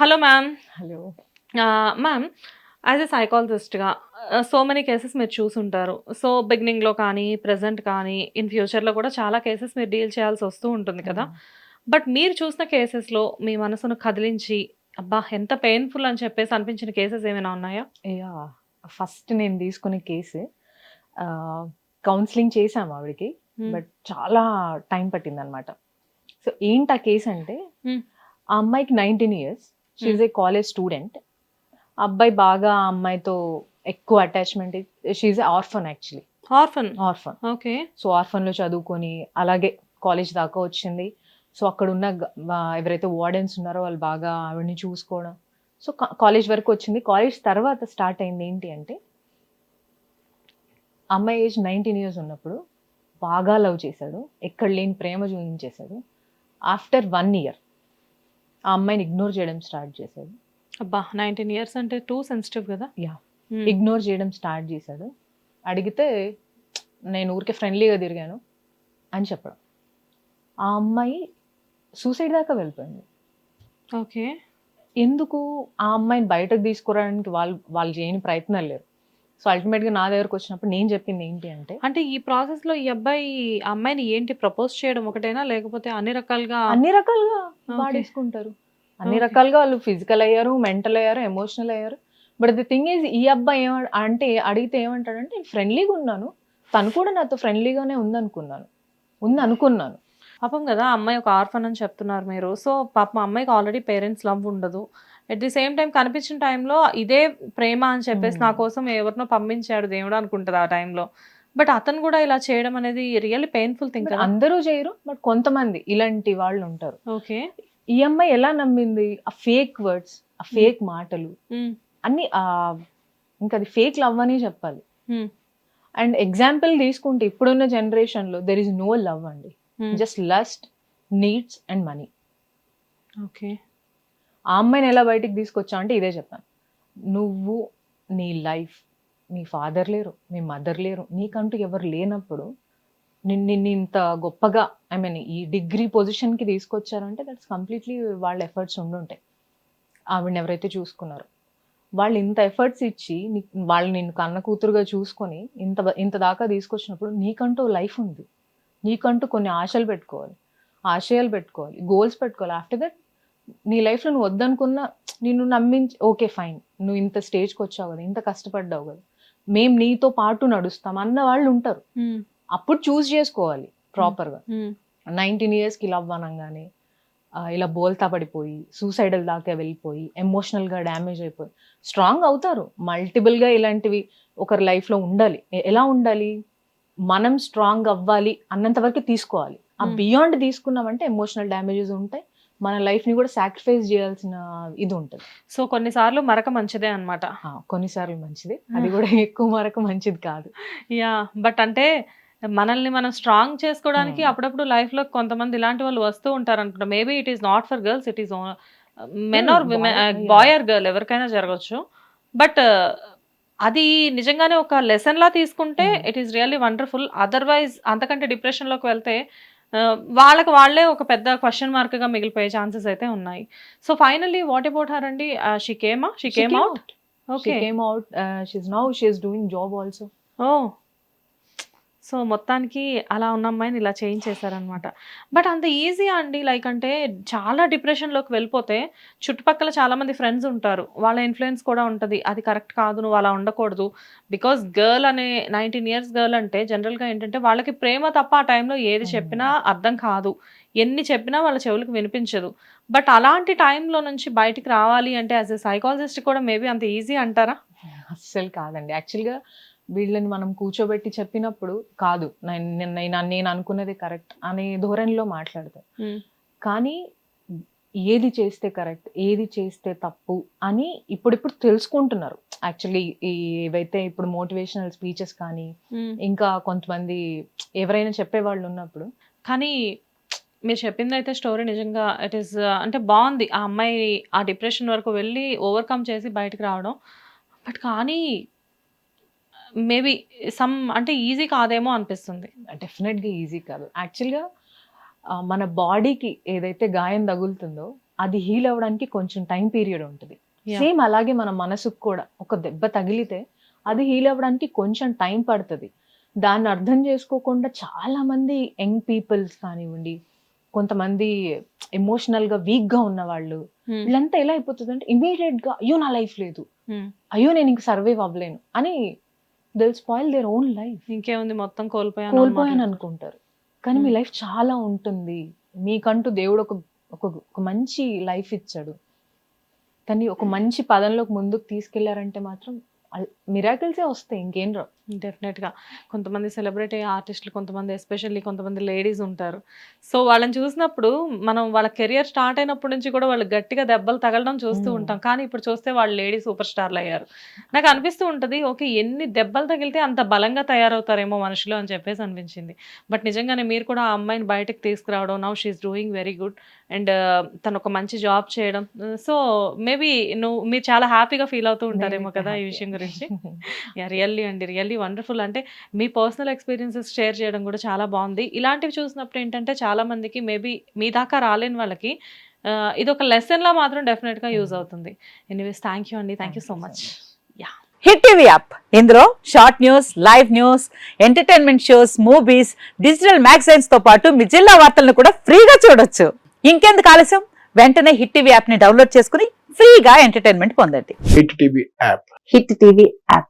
Hello ma'am. Hello. Ma'am as a సైకాలజిస్ట్గా so many cases మీరు చూసుంటారు. So బిగినింగ్లో కానీ ప్రజెంట్ కానీ ఇన్ ఫ్యూచర్లో కూడా చాలా కేసెస్ మీరు డీల్ చేయాల్సి వస్తూ ఉంటుంది కదా. బట్ మీరు చూసిన కేసెస్లో మీ మనసును కదిలించి అబ్బా ఎంత పెయిన్ఫుల్ అని చెప్పేసి అనిపించిన కేసెస్ ఏమైనా ఉన్నాయా? యా ఫస్ట్ నేను తీసుకునే కేసు కౌన్సిలింగ్ చేసాము ఆవిడకి Hmm. బట్ చాలా టైం పట్టింది అనమాట సో ఏంటి ఆ కేసు అంటే Hmm. ఆ అమ్మాయికి nineteen years she's a college student అబ్బాయి బాగా ఆ అమ్మాయితో ఎక్కువ attachment she's a orphan actually orphan orphan okay so ఆర్ఫన్లో చదువుకొని అలాగే కాలేజ్ దాకా వచ్చింది. సో అక్కడ ఉన్న ఎవరైతే వార్డెన్స్ ఉన్నారో వాళ్ళు బాగా ఆవిడని చూసుకోవడం. సో కాలేజ్ వరకు వచ్చింది. కాలేజ్ తర్వాత స్టార్ట్ అయింది ఏంటి అంటే అమ్మాయి ఏజ్ నైన్టీన్ ఇయర్స్ ఉన్నప్పుడు బాగా లవ్ చేశాడు. ఎక్కడ లేని ప్రేమ చూపించేశాడు. ఆఫ్టర్ వన్ ఇయర్ ఆ అమ్మాయిని ఇగ్నోర్ చేయడం స్టార్ట్ చేశాడు. అబ్బా నైన్టీన్ ఇయర్స్ అంటే టూ సెన్సిటివ్ కదా? Yeah. Hmm. ఇగ్నోర్ చేయడం స్టార్ట్ చేశాడు. అడిగితే నేను ఊరికే ఫ్రెండ్లీగా తిరిగాను అని చెప్పడం. ఆ అమ్మాయి సూసైడ్ దాకా వెళ్ళిపోయింది. ఓకే. ఎందుకు? ఆ అమ్మాయిని బయటకు తీసుకురావడానికి వాళ్ళు వాళ్ళు చేయని ప్రయత్నాలు లేరు సో అల్టిమేట్గా నా దగ్గరకు వచ్చినప్పుడు నేను చెప్పింది ఏంటి అంటే అంటే ఈ ప్రాసెస్లో ఈ అబ్బాయి అమ్మాయిని ఏంటి ప్రపోజ్ చేయడం ఒకటేనా? లేకపోతే అన్ని రకాలుగా అన్ని రకాలుగా. వాడేసుకుంటారు. అన్ని. రకాలుగా వాళ్ళు ఫిజికల్ అయ్యారు మెంటల్ అయ్యారు ఎమోషనల్ అయ్యారు. బట్ ది థింగ్ ఈజ్ ఈ అబ్బాయి ఏమ అంటే అడిగితే ఏమంటాడంటే నేను ఫ్రెండ్లీగా ఉన్నాను. తను కూడా నాతో ఫ్రెండ్లీగానే ఉందనుకున్నాను. ఉంది అనుకున్నాను పాపం కదా అమ్మాయి ఒక ఆర్ఫన్ అని చెప్తున్నారు మీరు. సో పాపం అమ్మాయికి ఆల్రెడీ పేరెంట్స్ లవ్ ఉండదు. ఎట్ ది సేమ్ టైం కనిపించిన టైంలో ఇదే ప్రేమ అని చెప్పేసి Hmm. నా కోసం ఎవరినో పంపించాడు దేవుడు అనుకుంటుంది ఆ టైంలో బట్ అతను కూడా ఇలా చేయడం అనేది రియల్లీ పెయిన్ఫుల్ థింగ్ అందరూ చేయరు బట్ కొంతమంది ఇలాంటి వాళ్ళు ఉంటారు. ఓకే ఈ అమ్మాయి ఎలా నమ్మింది? ఆ ఫేక్ వర్డ్స్ ఆ ఫేక్ మాటలు. అన్ని ఆ ఇంకా అది ఫేక్ లవ్ అని చెప్పాలి. అండ్ ఎగ్జాంపుల్ తీసుకుంటే ఇప్పుడున్న జనరేషన్లో దెర్ ఇస్ నో లవ్ అండి. Just lust needs and money okay ఆ అమ్మాయిని ఎలా బయటికి తీసుకొచ్చా అంటే ఇదే చెప్పాను. నువ్వు నీ లైఫ్ నీ ఫాదర్ లేరు నీ మదర్ లేరు నీకంటూ ఎవరు లేనప్పుడు నిన్ను నిన్ను ఇంత గొప్పగా ఐ మీన్ ఈ డిగ్రీ పొజిషన్కి తీసుకొచ్చారంటే దట్స్ కంప్లీట్లీ వాళ్ళ ఎఫర్ట్స్ ఉండుంటాయి. ఆవిడని ఎవరైతే చూసుకున్నారో. వాళ్ళు ఇంత ఎఫర్ట్స్ ఇచ్చి నీ వాళ్ళు నిన్ను కన్న కూతురుగా చూసుకొని ఇంత ఇంత దాకా తీసుకొచ్చినప్పుడు నీకంటూ లైఫ్ ఉంది. నీకంటూ కొన్ని ఆశలు పెట్టుకోవాలి. ఆశయాలు పెట్టుకోవాలి. గోల్స్ పెట్టుకోవాలి. ఆఫ్టర్ దట్ నీ లైఫ్లో నువ్వు వద్దనుకున్నా నిన్ను నమ్మించి ఓకే ఫైన్ నువ్వు ఇంత స్టేజ్కి వచ్చావు కదా ఇంత కష్టపడ్డావు కదా. మేము నీతో పాటు నడుస్తాం అన్న వాళ్ళు ఉంటారు. అప్పుడు చూస్ చేసుకోవాలి ప్రాపర్గా నైన్టీన్ ఇయర్స్కి లవ్ అనగానే ఇలా బోల్తా పడిపోయి సూసైడల్ దాకా వెళ్ళిపోయి ఎమోషనల్గా డ్యామేజ్ అయిపోయి స్ట్రాంగ్ అవుతారు. మల్టిపుల్గా ఇలాంటివి ఒకరి లైఫ్లో ఉండాలి. ఎలా ఉండాలి? మనం స్ట్రాంగ్ అవ్వాలి అన్నంత వరకు తీసుకోవాలి. ఆ. బియాండ్ తీసుకున్నామంటే ఎమోషనల్ డ్యామేజెస్ ఉంటాయి. మన లైఫ్ని కూడా సాక్రిఫైస్ చేయాల్సిన ఇది ఉంటుంది. సో కొన్నిసార్లు మరక మంచిదే అన్నమాట. ఆ, కొన్నిసార్లు మంచిది. అది కూడా ఎక్కువ వరకు మంచిది కాదు. యా బట్ అంటే మనల్ని మనం స్ట్రాంగ్ చేసుకోవడానికి Hmm. అప్పుడప్పుడు లైఫ్లో కొంతమంది ఇలాంటి వాళ్ళు వస్తూ ఉంటారు అనుకుంటా. Maybe it is not for girls it is men Hmm, are. Boy or girl ఎవరికైనా జరగచ్చు. బట్ అది నిజంగానే ఒక లెసన్ లా తీసుకుంటే Hmm. It is really wonderful otherwise అంతకంటే డిప్రెషన్లోకి వెళ్తే uh, వాళ్ళకి వాళ్ళే ఒక పెద్ద క్వశ్చన్ మార్క్గా మిగిలిపోయే ఛాన్సెస్ అయితే ఉన్నాయి. So finally what about her అండి? She came she came out okay out. Uh, she's now she's doing job also. ఓ సో మొత్తానికి అలా ఉన్న అమ్మాయిని ఇలా చేయించేశారనమాట. బట్ అంత ఈజీ అండి. లైక్ అంటే చాలా డిప్రెషన్లోకి వెళ్ళిపోతే చుట్టుపక్కల చాలా మంది ఫ్రెండ్స్ ఉంటారు. వాళ్ళ ఇన్ఫ్లుయెన్స్ కూడా ఉంటుంది. అది కరెక్ట్ కాదు నువ్వు అలా ఉండకూడదు. బికాస్ గర్ల్ అనే నైన్టీన్ ఇయర్స్ గర్ల్ అంటే జనరల్గా ఏంటంటే వాళ్ళకి ప్రేమ తప్ప ఆ టైంలో ఏది చెప్పినా అర్థం కాదు. ఎన్ని చెప్పినా వాళ్ళ చెవులకు వినిపించదు. బట్ అలాంటి టైంలో నుంచి బయటికి రావాలి అంటే యాజ్ ఎ సైకాలజిస్ట్ కూడా మేబీ అంత ఈజీ అంటారా? అస్సలు కాదండి. యాక్చువల్గా వీళ్ళని మనం కూర్చోబెట్టి చెప్పినప్పుడు కాదు నేను నేను నేను అనుకున్నది కరెక్ట్ అనే ధోరణిలో మాట్లాడతారు. కానీ ఏది చేస్తే కరెక్ట్ ఏది చేస్తే తప్పు అని ఇప్పుడిప్పుడు తెలుసుకుంటున్నారు. యాక్చువల్లీ ఈ ఏవైతే ఇప్పుడు మోటివేషనల్ స్పీచెస్ కానీ ఇంకా కొంతమంది ఎవరైనా చెప్పేవాళ్ళు ఉన్నప్పుడు కానీ మీరు చెప్పింది అయితే స్టోరీ నిజంగా ఇట్ ఈస్ అంటే బాగుంది. ఆ అమ్మాయి ఆ డిప్రెషన్ వరకు వెళ్ళి ఓవర్కమ్ చేసి బయటకు రావడం. బట్ కానీ మేబీ సమ్ అంటే ఈజీ కాదేమో అనిపిస్తుంది. డెఫినెట్గా ఈజీ కాదు. యాక్చువల్గా మన బాడీకి ఏదైతే గాయం తగులుతుందో అది హీల్ అవ్వడానికి కొంచెం టైం పీరియడ్ ఉంటుంది. సేమ్ అలాగే మన మనసుకు కూడా. ఒక దెబ్బ తగిలితే అది హీల్ అవ్వడానికి కొంచెం టైం పడుతుంది. దాన్ని అర్థం చేసుకోకుండా చాలా మంది యంగ్ పీపుల్స్ కానివ్వండి కొంతమంది ఎమోషనల్గా వీక్గా ఉన్న వాళ్ళు Hmm. వీళ్ళంతా ఎలా అయిపోతుంది అంటే ఇమీడియట్గా అయ్యో నా లైఫ్ లేదు. Hmm. అయ్యో నేను ఇంక సర్వైవ్ అవ్వలేను. అని they'll spoil their own life ఇంకేముంది? మొత్తం కోల్పోయాను కోల్పోయాను అనుకుంటారు కానీ మీ Hmm. లైఫ్ చాలా ఉంటుంది. మీకంటూ దేవుడు ఒక ఒక ఒక మంచి లైఫ్ ఇచ్చాడు. కానీ ఒక మంచి పదంలోకి ముందుకు తీసుకెళ్ళారంటే మాత్రం మిరాకిల్సే వస్తాయి. ఇంకేం రావు. డెఫినెట్గా. కొంతమంది సెలబ్రిటీ ఆర్టిస్టులు కొంతమంది ఎస్పెషల్లీ కొంతమంది లేడీస్ ఉంటారు. సో వాళ్ళని చూసినప్పుడు మనం వాళ్ళ కెరియర్ స్టార్ట్ అయినప్పటి నుంచి కూడా వాళ్ళు గట్టిగా దెబ్బలు తగలడం చూస్తూ. ఉంటాం. కానీ ఇప్పుడు చూస్తే వాళ్ళు లేడీ సూపర్ స్టార్లు అయ్యారు. నాకు అనిపిస్తూ ఉంటుంది ఓకే ఎన్ని దెబ్బలు తగిలితే అంత బలంగా తయారవుతారేమో మనుషులు అని చెప్పేసి అనిపించింది. బట్ నిజంగానే మీరు కూడా ఆ అమ్మాయిని బయటకు తీసుకురావడం now she's doing very good and తను ఒక మంచి జాబ్ చేయడం. సో మేబీ నువ్వు మీరు చాలా హ్యాపీగా ఫీల్ అవుతూ ఉంటారేమో కదా ఈ విషయం గురించి. రియల్లీ అండి. రియల్లీ వండర్ఫుల్ అంటే మీ పర్సనల్ ఎక్స్పీరియన్సెస్ షేర్ చేయడం కూడా చాలా బాగుంది. ఇలాంటివి చూసినప్పుడు ఏంటంటే చాలా మందికి మేబీ మీ దాకా రాలేని వాళ్ళకి ఇది ఒక లెసన్ లా మాత్రం డెఫినెట్గా యూజ్ అవుతుంది. ఎనీవేస్ థ్యాంక్ యూ అండి. Thank you so much. Hit TV app. ఇందులో short news live news entertainment shows movies digital మ్యాగజైన్స్తో పాటు మీ జిల్లా వార్తలను కూడా ఫ్రీగా చూడొచ్చు. ఇంకెందుకు ఆలస్యం? వెంటనే హిట్ టీవీ యాప్ని డౌన్లోడ్ చేసుకుని ఫ్రీగా ఎంటర్టైన్మెంట్ పొందండి. Hit TV app. Hit TV app.